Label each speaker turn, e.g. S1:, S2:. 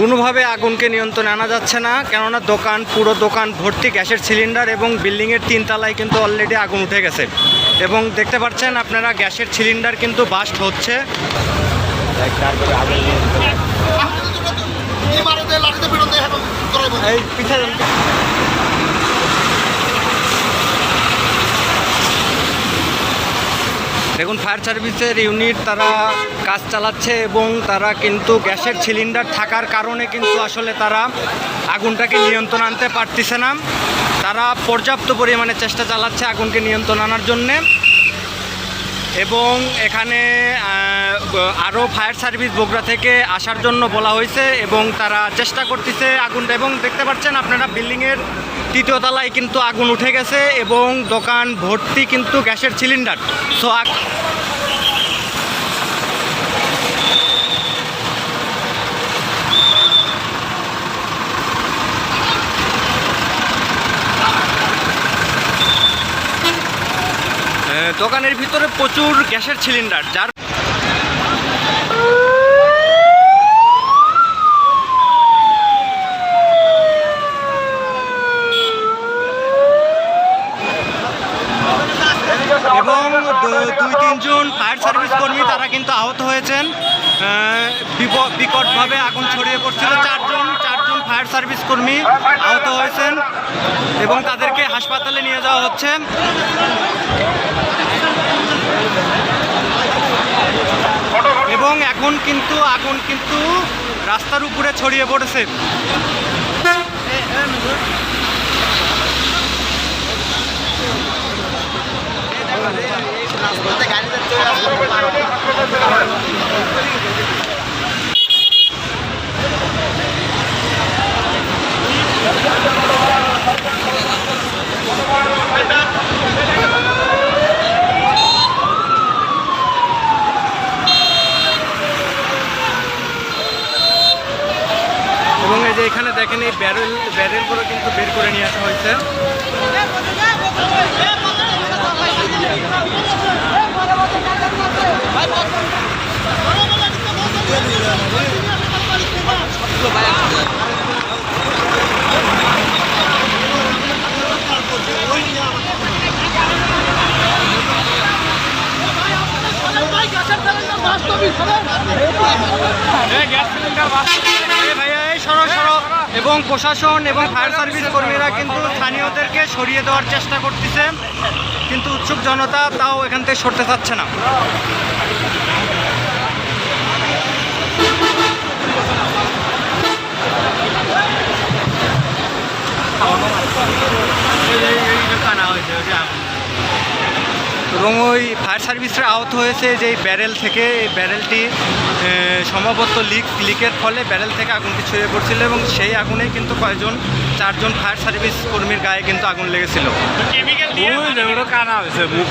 S1: কোনোভাবে আগুনকে নিয়ন্ত্রণে আনা যাচ্ছে না, কেননা দোকান, পুরো দোকান ভর্তি, গ্যাসের সিলিন্ডার এবং বিল্ডিংয়ের তিনতলায় কিন্তু অলরেডি আগুন উঠে গেছে। এবং দেখতে পাচ্ছেন আপনারা, গ্যাসের সিলিন্ডার কিন্তু বাস্ট হচ্ছে। এই পিছিয়ে দেখুন ফায়ার সার্ভিসের ইউনিট তারা কাজ চালাচ্ছে এবং তারা কিন্তু গ্যাসের সিলিন্ডার থাকার কারণে কিন্তু আসলে তারা আগুনটাকে নিয়ন্ত্রণ আনতে পারতেছে না। তারা পর্যাপ্ত পরিমাণে চেষ্টা চালাচ্ছে আগুনকে নিয়ন্ত্রণ আনার জন্যে। এবং এখানে আরও ফায়ার সার্ভিস বগুড়া থেকে আসার জন্য বলা হয়েছে এবং তারা চেষ্টা করতেছে আগুনটা এবং দেখতে পাচ্ছেন আপনারা বিল্ডিংয়ের তৃতীয় তলায় কিন্তু আগুন উঠে গেছে এবং দোকান ভর্তি কিন্তু গ্যাসের সিলিন্ডার। সো দোকানের ভিতরে প্রচুর গ্যাসের সিলিন্ডার, যার এবং দুই, তিনজন ফায়ার সার্ভিস কর্মী তারা কিন্তু আহত হয়েছেন। বিকটভাবে আগুন ছড়িয়ে পড়ছিল। চারজন চারজন ফায়ার সার্ভিস কর্মী আহত হয়েছেন এবং তাদেরকে হাসপাতালে নিয়ে যাওয়া হচ্ছে। এবং এখন কিন্তু আগুন কিন্তু রাস্তার উপরে ছড়িয়ে পড়েছে এই যে এখানে দেখেন এই ব্যারেল ব্যারেলগুলো কিন্তু বের করে নিয়ে আসা হয়েছে। ভাইয়া, এই সরো। এবং প্রশাসন এবং ফায়ার সার্ভিস কর্মীরা কিন্তু স্থানীয়দেরকে সরিয়ে দেওয়ার চেষ্টা করতেছে কিন্তু উৎসুক জনতা তাও এখান থেকে সরতে চাচ্ছে না এবং ওই ফায়ার সার্ভিসরা আহত হয়েছে যে ব্যারেল থেকে এই ব্যারেলটি সম্ভবত লিক লিকের ফলে ব্যারেল থেকে আগুনটি ছড়িয়ে পড়ছিল এবং সেই আগুনে কিন্তু কয়েকজন চারজন ফায়ার সার্ভিস কর্মীর গায়ে কিন্তু আগুন লেগেছিল।
S2: কেমিক্যাল কানা হয়েছে মুখ